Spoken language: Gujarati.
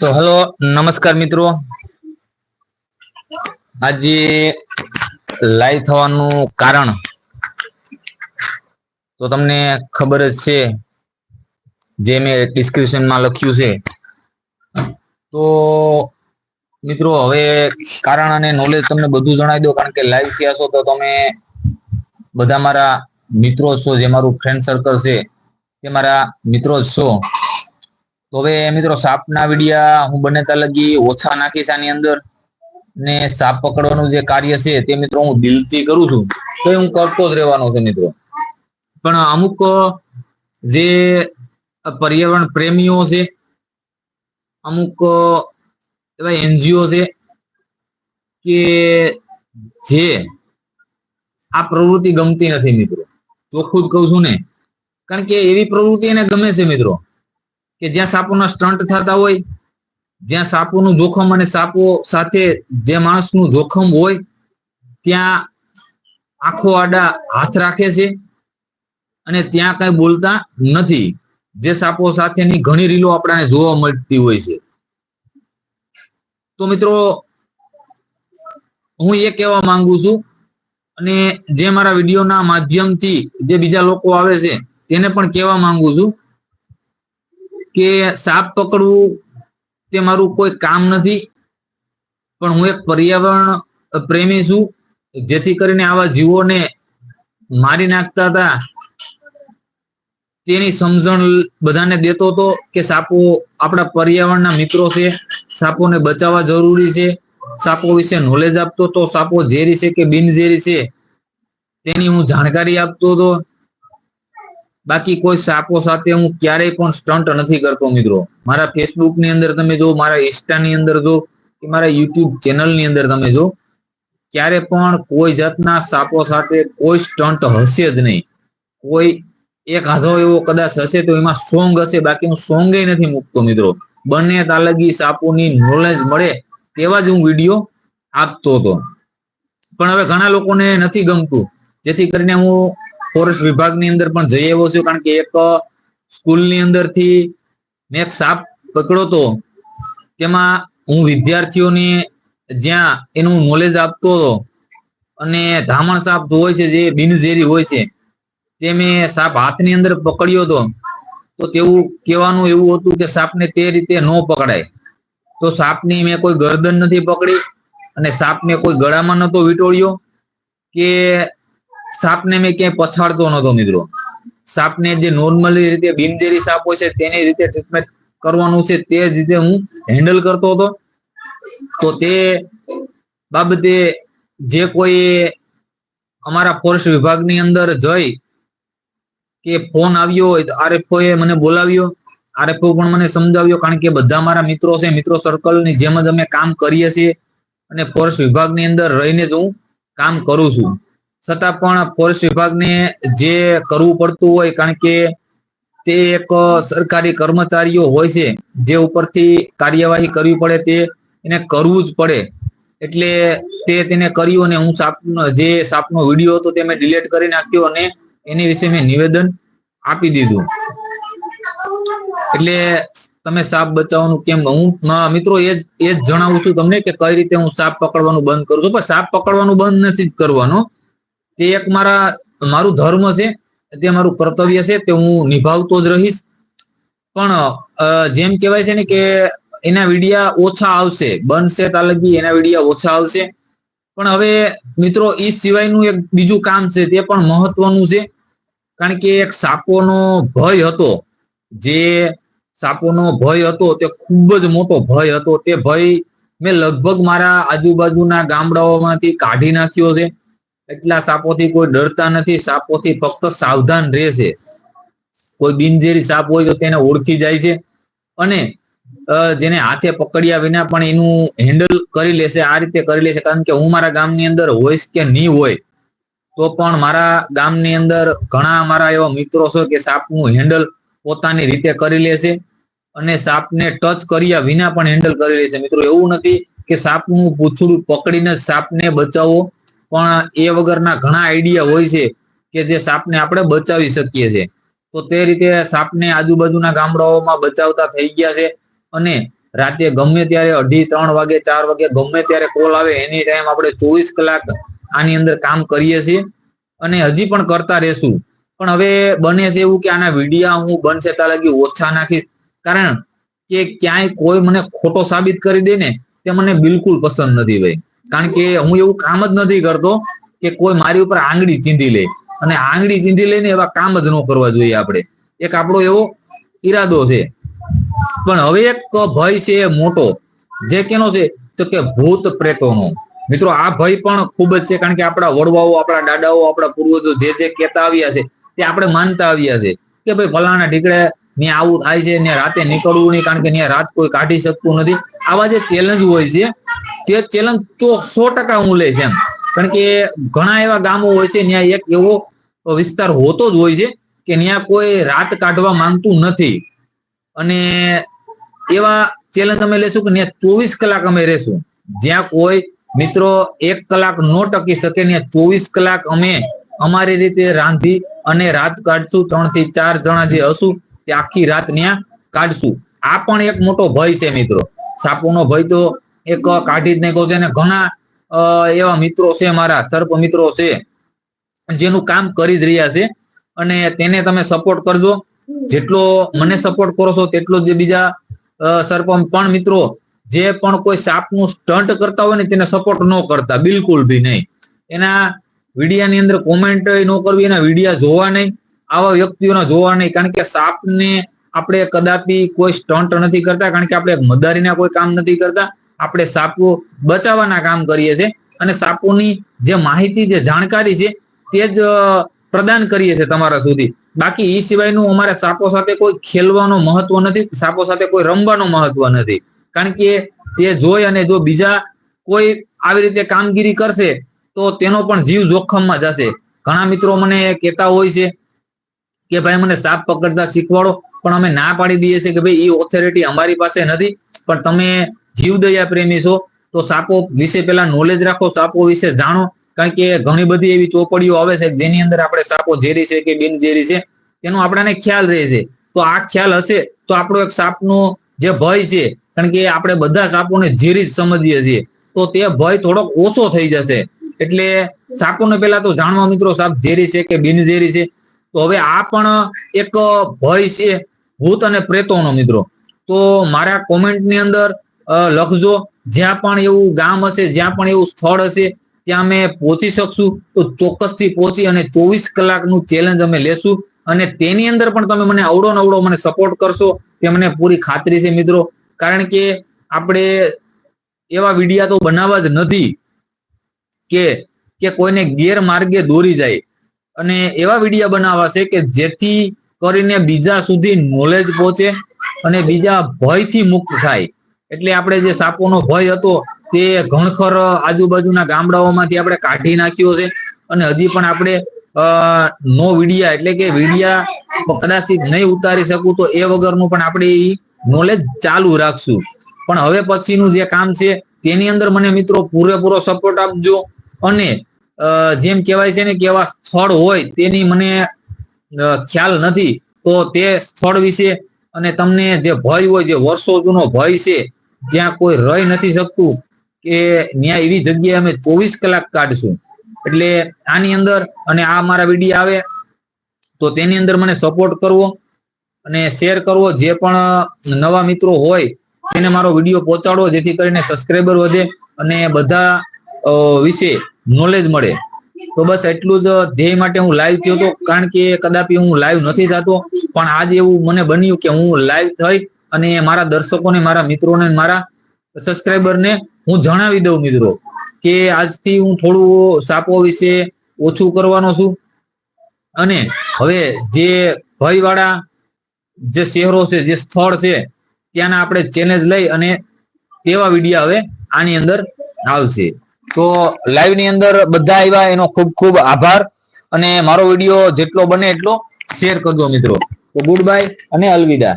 તો હેલો, નમસ્કાર મિત્રો. આજે લાઈવ થવાનું કારણ. તો તમને ખબર જ છે, જે મેં ડિસ્ક્રિપ્શનમાં લખ્યું છે. તો મિત્રો, હવે કારણ અને નોલેજ તમને બધું જણાવી દો કારણ કે લાઈવ થયા છો તો તમે બધા મારા મિત્રો છો, જે મારું ફ્રેન્ડ સર્કલ છે તે મારા મિત્રો જ છો. તો હવે મિત્રો, સાપના વિડિયા હું બને ત્યાં લગી ઓછા નાખીશ આની અંદર ને સાપ પકડવાનું જે કાર્ય છે, તે મિત્રો હું દિલથી કરું છું. તો હું કરતો જ રહેવાનો છે મિત્રો. પણ અમુક જે પર્યાવરણ પ્રેમીઓ છે, અમુક એવા એનજીઓ છે કે જે આ પ્રવૃત્તિ ગમતી નથી મિત્રો. ચોખ્ખું જ કહું છું ને. કારણ કે એવી પ્રવૃત્તિ એને ગમે છે મિત્રો, કે જ્યાં સાપોના સ્ટન્ટ થતા હોય, જ્યાં સાપોનું જોખમ અને સાપો સાથે જે માણસનું જોખમ હોય, ત્યાં આખો આડા હાથ રાખે છે અને ત્યાં કઈ બોલતા નથી. જે સાપો સાથેની ઘણી રીલો આપણને જોવા મળતી હોય છે. તો મિત્રો, હું એ કહેવા માંગુ છું અને જે મારા વિડીયોના માધ્યમથી જે બીજા લોકો આવે છે, તેને પણ કહેવા માંગુ છું કે સાપ પકડવું તે મારું કોઈ કામ નથી, પણ હું એક પર્યાવરણ પ્રેમી છું, જેથી કરીને આવા જીવોને મારી નાખતા હતા. તેની સમજણ બધાને દેતો હતો કે સાપો આપણા પર્યાવરણના મિત્રો છે. સાપોને બચાવવા જરૂરી છે. સાપો વિશે નોલેજ આપતો તો સાપો ઝેરી છે કે બિનઝેરી છે? તેની હું જાણકારી આપતો હતો બાકી કોઈ સાપો સાથે હું ક્યારેય પણ સ્ટન્ટ નથી કરતો મિત્રો. મારા ફેસબુકની અંદર તમે જો મારા ઇન્સ્ટા ની અંદર જો કે મારા યુટ્યુબ ચેનલની અંદર તમે જો ક્યારે પણ કોઈ જાતના સાપો સાથે કોઈ સ્ટન્ટ હશે જ નહીં. કોઈ એક હાથો એવો કદાચ હશે તો એમાં સોંગ હશે, બાકી હું સોંગ નથી મૂકતો મિત્રો. બંને તાલગી સાપુની નોલેજ મળે તેવા જ હું વીડિયો આપતો હતો. પણ હવે ઘણા લોકોને નથી ગમતું. જેથી કરીને હું ફોરેસ્ટ વિભાગની અંદર પણ જઈ આવ્યો છું. કારણ કે એક સ્કૂલની અંદરથી મેં એક સાપ પકડ્યો હતો. તેમાં હું વિદ્યાર્થીઓને જ્યાં એનું નોલેજ આપતો હતો અને ધામણ સાપ હોય છે, જે બિનઝેરી હોય છે, તે મેં સાપ હાથની અંદર પકડ્યો હતો. તો તેવું કહેવાનું એવું હતું કે સાપને તે રીતે ન પકડાય. તો સાપની મેં કોઈ ગરદન નથી પકડી અને સાપને કોઈ ગળામાં નતો વીટોળ્યો કે સાપને મેં ક્યાંય પછાડતો નતો મિત્રો. સાપને જે નોર્મલી રીતે બિનજેરી સાપ હોય છે તેની રીતે ટ્રીટમેન્ટ કરવાનું છે તે જ રીતે હું હેન્ડલ કરતો હતો. તો તે બાબતે જે કોઈ અમારા ફોરેસ્ટ વિભાગની અંદર જઈ કે ફોન આવ્યો હોય આરએફઓ એ મને બોલાવ્યો. આરએફઓ પણ મને સમજાવ્યો કારણ કે બધા મારા મિત્રો છે, મિત્રો સર્કલની જેમ જ અમે કામ કરીએ છીએ. અને ફોરેસ્ટ વિભાગની અંદર રહીને જ હું કામ કરું છું. છતાં પણ ફોરેસ્ટ વિભાગને જે કરવું પડતું હોય કારણ કે તે એક સરકારી કર્મચારીઓ હોય છે, જે ઉપરથી કાર્યવાહી કરવી પડે તે એને કરવું જ પડે. એટલે તે તેને કર્યું અને હું સાપ, જે સાપનો વીડિયો હતો તે મેં ડિલીટ કરી નાખ્યો અને એની વિશે મેં નિવેદન આપી દીધું. એટલે તમે સાપ બચાવવાનું કેમ? હું મિત્રો એ જ જણાવું છું તમને કે કઈ રીતે હું સાપ પકડવાનું બંધ કરું છું. પણ સાપ પકડવાનું બંધ નથી કરવાનો. તે એક મારા, મારું ધર્મ છે, તે મારું કર્તવ્ય છે, તે હું નિભાવતો જ રહીશ. પણ જેમ કહેવાય છે ને કે એના વિડિયા ઓછા આવશે. બનશે તાલગી એના વિડિયા ઓછા આવશે. પણ હવે મિત્રો એ સિવાયનું એક બીજું કામ છે, તે પણ મહત્વનું છે. કારણ કે એક સાપોનો ભય હતો. જે સાપોનો ભય હતો તે ખૂબ જ મોટો ભય હતો. તે ભય મેં લગભગ મારા આજુબાજુના ગામડાઓમાંથી કાઢી નાખ્યો છે. એટલા સાપોથી કોઈ ડરતા નથી. સાપોથી ફક્ત સાવધાન રહેશે. કોઈ બિનઝેરી સાપ હોય તો તેને ઓળખી જાય છે. અને જેને હાથે પકડ્યા વિના પણ એનું હેન્ડલ કરી લેશે, આ રીતે કરી લેશે. કારણ કે હું મારા ગામની અંદર હોઈશ કે નહીં હોય તો પણ મારા ગામની અંદર ઘણા મારા એવા મિત્રો છે કે સાપનું હેન્ડલ પોતાની રીતે કરી લેશે અને સાપને ટચ કર્યા વિના પણ હેન્ડલ કરી લેશે મિત્રો, એવું નથી કે સાપનું પૂછડું પકડીને સાપને બચાવવો પણ એ વગરના ઘણા આઈડિયા હોય છે કે જે સાપને આપણે બચાવી શકીએ છીએ. તો તે રીતે સાપને આજુબાજુના ગામડાઓમાં બચાવતા થઈ ગયા છે અને રાતે ગમે ત્યારે અઢી, ત્રણ વાગે, ચાર વાગે ગમે ત્યારે કોલ આવે, એની ટાઈમ આપણે ચોવીસ કલાક આની અંદર કામ કરીએ છીએ અને હજી પણ કરતા રહેશું. પણ હવે બને છે એવું કે આના વિડીયા હું બનશે ત્યાં લગી ઓછા નાખીશ. કારણ કે ક્યાંય કોઈ મને ખોટો સાબિત કરી દે ને તે મને બિલકુલ પસંદ નથી ભાઈ. કારણ કે હું એવું કામ જ નથી કરતો કે કોઈ મારી ઉપર આંગળી ચીંધી લે. અને આંગળી ચીંધી લઈને એવા કામ જ ન કરવા જોઈએ આપણે. એક આપણો એવો ઈરાદો છે. પણ હવે એક ભય છે મોટો. જે કેનો છે તો કે ભૂત પ્રેતોનો. મિત્રો, આ ભય પણ ખૂબ જ છે, કારણ કે આપણા વડવાઓ, આપણા દાદાઓ, આપણા પૂર્વજો જે જે કહેતા આવ્યા છે, તે આપણે માનતા આવ્યા છે કે ભાઈ ફલાણા ઢીકડે ત્યાં આવું થાય છે ત્યાં રાતે નીકળવું નહીં, કારણ કે ત્યાં રાત કોઈ કાઢી શકતું નથી. આવા જે ચેલેન્જ હોય છે, તે ચેલેન્જ સો ટકા હું લઈશ એમ. કારણ કે ઘણા એવા ગામો હોય છે ત્યાં એક એવો વિસ્તાર હોતો જ હોય છે કે ત્યાં કોઈ રાત કાઢવા માંગતું નથી. અને એવા ચેલેન્જ અમે લેશું કે ત્યાં ચોવીસ કલાક અમે રહેશું. જ્યાં કોઈ મિત્રો, એક કલાક નો ટકી શકે ને ચોવીસ કલાક અમે અમારી રીતે રાંધી અને રાત કાઢશું. ત્રણથી ચાર જણા જે હશું તે આખી રાત ત્યાં કાઢશું. આ પણ એક મોટો ભય છે મિત્રો. સાપોનો ભય તો એક કાઢી જ નાખ્યો છે અને ઘણા એવા મિત્રો છે મારા, સર્પ મિત્રો છે, જેનું કામ કરી જ રહ્યા છે. અને તેને તમે સપોર્ટ કરજો. જેટલો મને સપોર્ટ કરો છો, તેટલો જ બીજા સર્પ પણ મિત્રો જે પણ કોઈ સાપનું સ્ટન્ટ કરતા હોય ને તેને સપોર્ટ ન કરતા, બિલકુલ બી નહીં. એના વિડિયાની અંદર કોમેન્ટ ન કરવી, એના વિડિયા જોવા નહીં, આવા વ્યક્તિઓના જોવા નહીં. કારણ કે સાપને આપણે કદાપી કોઈ સ્ટન્ટ નથી કરતા, કારણ કે આપણે મદારીના કોઈ કામ નથી કરતા. આપણે સાપો બચાવવાના કામ કરીએ છીએ અને સાપોની જે માહિતી, જે જાણકારી છે તે જ પ્રદાન કરીએ છીએ તમારા સુધી. બાકી એ સિવાયનું અમારે સાપો સાથે કોઈ ખેલવાનો મહત્વ નથી, સાપો સાથે કોઈ રમવાનો મહત્વ નથી. કારણ કે તે જોઈ અને જો બીજા કોઈ આવી રીતે કામગીરી કરશે, તો તેનો પણ જીવ જોખમમાં જશે. ઘણા મિત્રો મને કહેતા હોય છે કે ભાઈ મને સાપ પકડતા શીખવાડો, પણ અમે ના પાડી દઈએ છીએ કે ભાઈ એ ઓથોરિટી અમારી પાસે નથી, પણ તમે જીવદયા પ્રેમી છો, તો સાપો વિશે પેલા નોલેજ રાખો, સાપો વિશે જાણો. કારણ કે ઘણી બધી એવી ચોપડીઓ આવે છે, જેની અંદર આપણે સાપો ઝેરી છે કે બિનઝેરી છે, તેનો આપણાને ખ્યાલ રહે છે. તો આ ખ્યાલ હશે, તો આપણો એક સાપનો જે ભય છે, કારણ કે આપણે બધા સાપોને ઝેરી જ સમજીએ છીએ, તો તે ભય થોડોક ઓછો થઈ જશે. એટલે સાપોને પહેલા તો જાણવા મિત્રો, સાપ ઝેરી છે કે બિનઝેરી છે? તો હવે આ પણ એક ભય છે, ભૂત અને પ્રેતોનો મિત્રો. તો મારા કોમેન્ટની અંદર લખજો. જ્યાં પણ એવું ગામ હશે, જ્યાં પણ એવું સ્થળ હશે, ત્યાં અમે પહોંચી શકશું. તો ચોક્કસથી પહોંચી અને ચોવીસ કલાકનું ચેલેન્જ અમે લેશું. અને તેની અંદર પણ તમે મને અવડો નવડો મને સપોર્ટ કરશો. તે મને પૂરી ખાતરી છે મિત્રો. કારણ કે આપણે એવા વિડિયા તો બનાવવા જ નથી કે કે કોઈને ગેરમાર્ગે દોરી જાય. અને એવા વિડિયા બનાવવા છે કે જેથી કરીને બીજા સુધી નોલેજ પહોંચે અને બીજા ભયથી મુક્ત થાય. એટલે આપણે જે સાપોનો ભય હતો તે ઘણખર આજુબાજુના ગામડાઓમાંથી આપણે કાઢી નાખ્યો છે. અને હજી પણ આપણે નો વિડિયા એટલે કે વિડિયા કદાચ નહીં ઉતારી શકું તો એ વગરનું પણ આપણે નોલેજ ચાલુ રાખશું. પણ હવે પછીનું જે કામ છે, તેની અંદર મને મિત્રો પૂરેપૂરો સપોર્ટ આપજો અને જેમ કહેવાય છે ને કે એવા સ્થળ હોય તેની મને ખ્યાલ નથી, તો તે સ્થળ વિશે અને તમને જે ભય હોય, જે વર્ષો જૂનો ભય છે, જ્યાં કોઈ રહી નથી શકતું, કે ત્યાં એવી જગ્યાએ અમે ચોવીસ કલાક કાઢશું. એટલે આની અંદર અને આ મારા વીડિયો આવે, તો તેની અંદર મને સપોર્ટ કરવો અને શેર કરવો જે પણ નવા મિત્રો હોય, તેને મારો વીડિયો પહોંચાડવો, જેથી કરીને સબસ્ક્રાઈબર વધે અને બધા વિશે નોલેજ મળે. તો બસ એટલું જ ધ્યેય માટે હું લાઈવ થયો હતો, કારણ કે કદાપી હું લાઈવ નથી થતો, પણ આજે એવું મને બન્યું કે હું લાઈવ થઈ અને મારા દર્શકોને, મારા મિત્રોને, મારા સબસ્ક્રાઈબરને હું જણાવી દઉં મિત્રો. કે આજથી હું થોડું સાપો વિશે ઓછું કરવાનો છું. અને હવે જે ભયવાળા જે શહેરો છે, જે સ્થળ છે, ત્યાંના આપણે ચેલેન્જ લઈ અને તેવા વિડીયા હવે આની અંદર આવશે. તો લાઈવની અંદર બધા આવ્યા, એનો ખૂબ ખૂબ આભાર. અને મારો વીડિયો જેટલો બને એટલો શેર કરજો મિત્રો. તો ગુડ બાય અને અલવિદા.